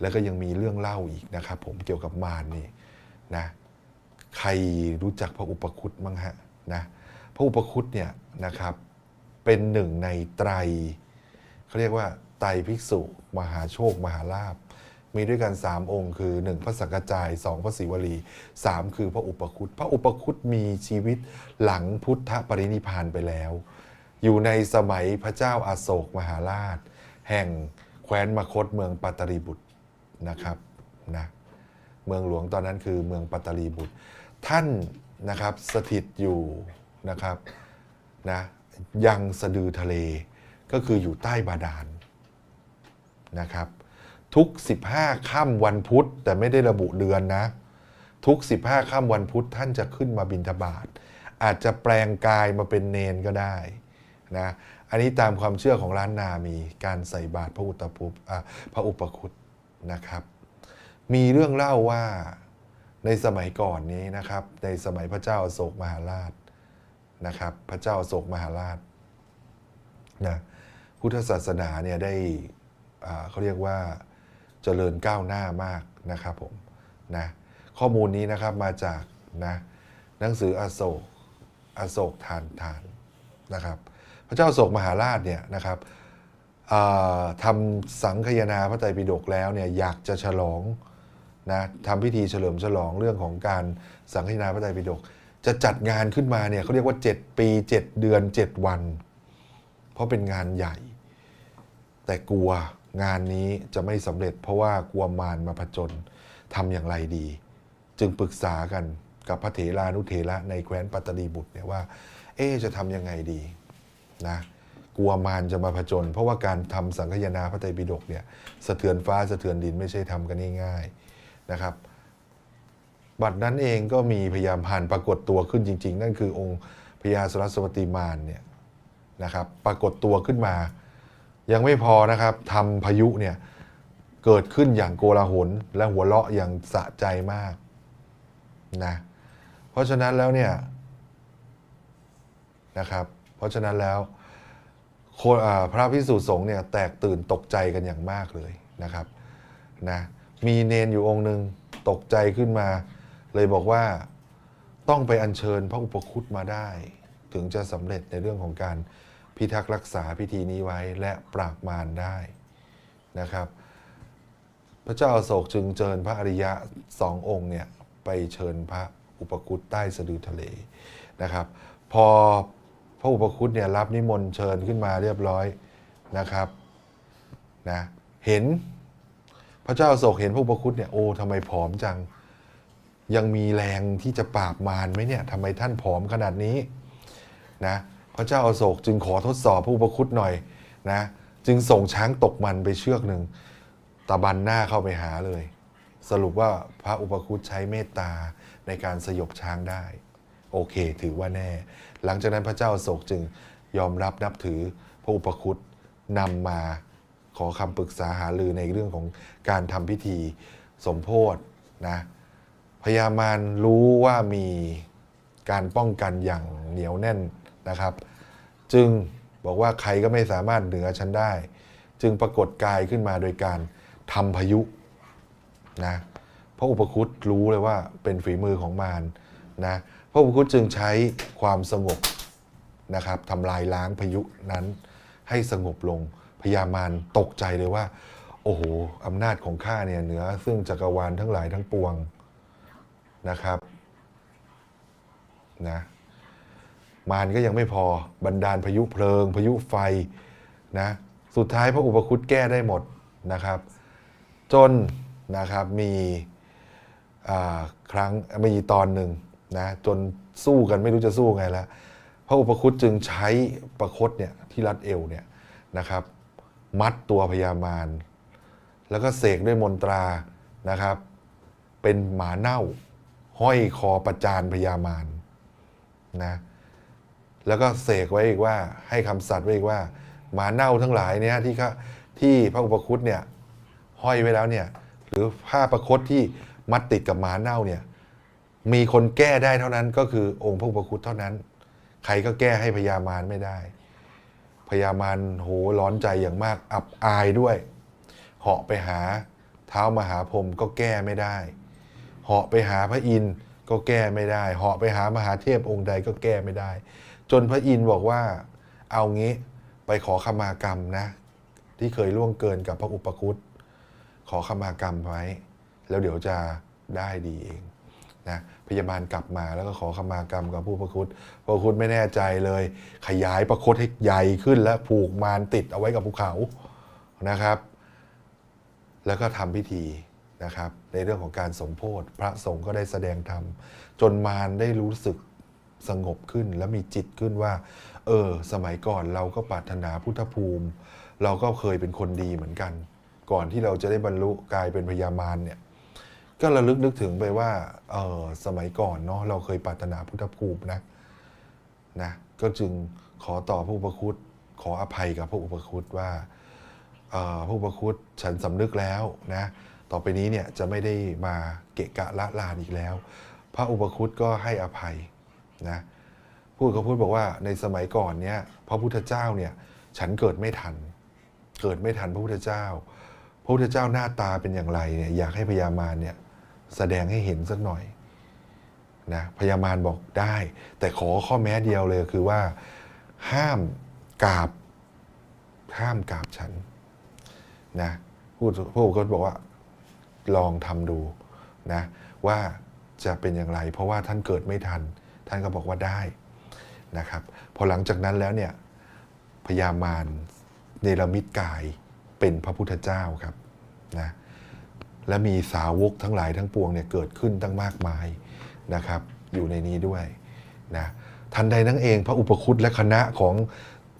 แล้วก็ยังมีเรื่องเล่าอีกนะครับผมเกี่ยวกับมารนี่นะใครรู้จักพระอุปคุตมั้งฮะนะพระอุปคุตเนี่ยนะครับเป็นหนึ่งในไตรเขาเรียกว่าไตรภิกษุ มหาโชค มหาลาภมีด้วยกัน 3 องค์ คือ 1 พระสังกจาย 2 พระศิวลี 3 คือพระอุปคุตพระอุปคุตมีชีวิตหลังพุทธปรินิพานไปแล้ว อยู่ในสมัยพระเจ้าอาโศกมหาราช แห่งแคว้นมคตเมืองปัตตรีบุตร นะครับนะเมืองหลวงตอนนั้นคือเมืองปัตตรีบุตร ท่านนะครับสถิตอยู่นะครับนะยังสะดือทะเลก็คืออยู่ใต้บาดาลนะครับทุก 15ค่ำวันพุธแต่ไม่ได้ระบุเดือนนะ ทุก 15ค่ำวันพุธท่านจะขึ้นมาบิณฑบาตอาจจะแปลงกายมาเป็นเนนก็ได้นะอันนี้ตามความเชื่อของล้านนามีการใส่บาตรพระอุตปุปอ่าพระอุปคุต นะครับ มีเรื่องเล่าว่าในสมัยก่อนนี้นะครับ ในสมัยพระเจ้าโศกมหาราชนะครับ พระเจ้าโศกมหาราชนะพุทธศาสนาเนี่ยได้เขาเรียกว่าเจริญก้าวหน้ามากนะครับผมนะข้อมูลนี้นะครับมาจากนะหนังสืออโศกอโศกทานทานนะครับ พระเจ้าโศกมหาราชเนี่ยนะครับ ทำสังคายนาพระไตรปิฎกแล้วเนี่ยอยากจะฉลองนะทำพิธีเฉลิมฉลองเรื่องของการสังคายนาพระไตรปิฎกจะจัดงานขึ้นมาเนี่ยเขาเรียกว่า 7 ปี 7 เดือน 7 วัน เพราะเป็นงานใหญ่ แต่กลัวงานนี้จะไม่สำเร็จ เพราะว่ากลัวมารมาผจญทำอย่างไรดี จึงปรึกษากันกับพระเถรานุเถระในแคว้นปัตตลีบุตรเนี่ยว่า เอ๊จะทำยังไงดีนะ กลัวมารจะมาผจญเพราะว่าการทำสังคยนาพระไตรปิฎกเนี่ยสะเทือนฟ้าสะเทือนดินไม่ใช่ทำกันง่ายๆนะครับ บัดนั้นเองก็มีพยายามผ่านปรากฏตัวขึ้นจริง ๆ นั่นคือองค์พญาสรสวติมารเนี่ยนะครับปรากฏตัวขึ้นมา ยังไม่พอนะครับทำพายุเนี่ยเกิดขึ้นอย่างโกลาหลและหัวเราะอย่างสะใจมากนะเพราะฉะนั้นแล้วเนี่ยนะครับเพราะฉะนั้นแล้ว พระพิสุสงฆ์เนี่ยแตกตื่นตกใจกันอย่างมากเลยนะครับนะมีเนนอยู่องค์หนึ่งตกใจขึ้นมา เลยบอกว่าต้องไปอัญเชิญพระอุปคุตมาได้ ถึงจะสำเร็จในเรื่องของการพิทักษ์รักษาพิธีนี้ไว้และปราบมารได้นะครับ พระเจ้าอาโศกจึงเชิญพระอริยะสององค์เนี่ยไปเชิญพระอุปคุตใต้สะดือทะเลนะครับ พอ พระอุปคุตเนี่ยรับนิมนต์เชิญขึ้นมาเรียบร้อยนะครับนะเห็นพระเจ้าโศกเห็นพระอุปคุตเนี่ยโอ้ทำไมผอมจัง ยังมีแรงที่จะปราบมารไหมเนี่ยทำไมท่านผอมขนาดนี้นะพระเจ้าอาโศกจึงขอทดสอบพระอุปคุตหน่อยนะจึงส่งช้างตกมันไปเชือกหนึ่งตะบันหน้าเข้าไปหาเลย สรุปว่าพระอุปคุตใช้เมตตาในการสยบช้างได้ โอเค ถือว่าแน่ หลังจากนั้นพระเจ้าโศกจึงยอมรับนับถือพระอุปคุตนำมาขอคำปรึกษาหารือในเรื่องของการทำพิธีสมโพธนะพญามารรู้ว่ามีการป้องกันอย่างเหนียวแน่นนะครับ จึงบอกว่าใครก็ไม่สามารถเหนือฉันได้ จึงปรากฏกายขึ้นมาโดยการทำพายุนะพระอุปคุตรู้เลยว่าเป็นฝีมือของมารนะ พระอุปคุตจึงใช้ความสงบนะครับทำลายล้างพายุนั้นให้สงบลงพญามารตกใจเลยว่า โอ้โหอำนาจของข้าเนี่ยเหนือซึ่งจักรวาลทั้งหลายทั้งปวงนะครับนะมารก็ยังไม่พอบันดาลพายุเพลิง พายุไฟนะสุดท้ายพระอุปคุตแก้ได้หมดนะครับ จนนะครับมีครั้งมีตอนหนึ่ง นะจนสู้กันไม่รู้จะสู้ไงแล้วพระอุปคุตจึงใช้ประคตเนี่ยที่รัดเอวเนี่ยนะครับ มัดตัวพญามารแล้วก็เสกด้วยมนตรานะครับ เป็นหมาเน่า ห้อยคอประจานพญามารนะแล้วก็เสกไว้อีกว่าให้คำสัตย์ไว้อีกว่า หมาเน่าทั้งหลายเนี่ยที่ที่พระอุปคุตเนี่ยห้อยไว้แล้วเนี่ยหรือผ้าประคตที่มัดติดกับหมาเน่าเนี่ย มีคนแก้ได้เท่านั้นก็คือองค์พระอุปคุตเท่านั้น ใครก็แก้ให้พญามารไม่ได้พญามารโหร้อนใจอย่างมากอับอายด้วย เหาะไปหาเท้ามหาพรหมก็แก้ไม่ได้ เหาะไปหาพระอินทร์ก็แก้ไม่ได้ เหาะไปหามหาเทพองค์ใดก็แก้ไม่ได้ จนพระอินทร์บอกว่าเอางี้ไปขอขมากรรมนะ ที่เคยล่วงเกินกับพระอุปคุตขอขมากรรมไว้ แล้วเดี๋ยวจะได้ดีเอง นะพยาบาลกลับมาแล้วก็ขอขมากรรมกับผู้ประคุตพระคุตไม่แน่ใจเลย ขยายประคตให้ใหญ่ขึ้นและผูกมารติดเอาไว้กับภูเขานะครับ แล้วก็ทำพิธีนะครับ ในเรื่องของการสมโพธิพระสงฆ์ก็ได้แสดงธรรมจนมารได้รู้สึกสงบขึ้นและมีจิตขึ้นว่า เออ สมัยก่อนเราก็ปรารถนาพุทธภูมิ เราก็เคยเป็นคนดีเหมือนกัน ก่อนที่เราจะได้บรรลุกลายเป็นพญามารเนี่ย ก็ระลึกนึกถึงไปว่าเออสมัยก่อนเนาะเราเคยปรารถนาพุทธภูมินะนะก็จึงขอต่อพระอุปคุตขออภัยกับพระอุปคุตว่าเอ่อพระอุปคุตฉันสำนึกแล้วนะต่อไปนี้เนี่ยจะไม่ได้มาเกะกะละลานอีกแล้ว พระอุปคุตก็ให้อภัยนะพูดเขาพูดบอกว่าในสมัยก่อนเนี่ยพระพุทธเจ้าเนี่ยฉันเกิดไม่ทัน เกิดไม่ทันพระพุทธเจ้า พระพุทธเจ้าหน้าตาเป็นอย่างไรเนี่ยอยากให้พญามารเนี่ย แสดงให้เห็นสักหน่อยนะพญามารบอกได้ แต่ขอข้อแม้เดียวเลยคือว่า ห้ามกราบ ห้ามกราบฉันนะพูดพระอุปคุตบอกว่าลองทำดูนะว่าจะเป็นอย่างไร เพราะว่าท่านเกิดไม่ทัน ท่านก็บอกว่าได้นะครับ พอหลังจากนั้นแล้วเนี่ยพญามารเนรมิตกายเป็นพระพุทธเจ้าครับนะ และมีสาวกทั้งหลายทั้งปวงเนี่ยเกิดขึ้นตั้งมากมายนะครับ อยู่ในนี้ด้วยนะทันใดนั้นเองพระอุปคุตและคณะของ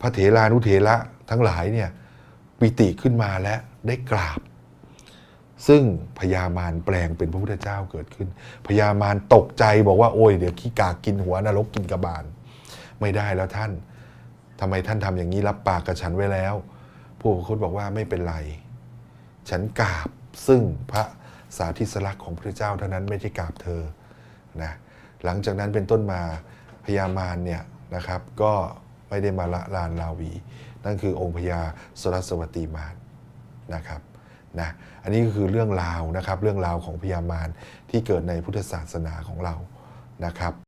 พระเถรานุเถระทั้งหลายเนี่ยปิติขึ้นมาและได้กราบ ซึ่งพญามารแปลงเป็นพระพุทธเจ้าเกิดขึ้นพญามารตกใจบอกว่าโอ้ยเดี๋ยวขี้กากกินหัวนรกกินกระบาล ไม่ได้แล้วท่านทำไมท่านทำอย่างนี้รับปากกับฉันไว้แล้ว ผู้อุปคุตบอกว่าไม่เป็นไร ฉันกราบ ซึ่งพระสาธิสลักษณ์ของพระเจ้าเท่านั้นไม่ใช่กราบเธอนะหลังจากนั้นเป็นต้นมาพญามารเนี่ยนะครับก็ไม่ได้มาละลานลาวี นั่นคือองค์พญาสรัสวตีมารนะครับนะอันนี้ก็คือเรื่องราวนะครับเรื่องราวของพญามารที่เกิดในพุทธศาสนาของเรานะครับ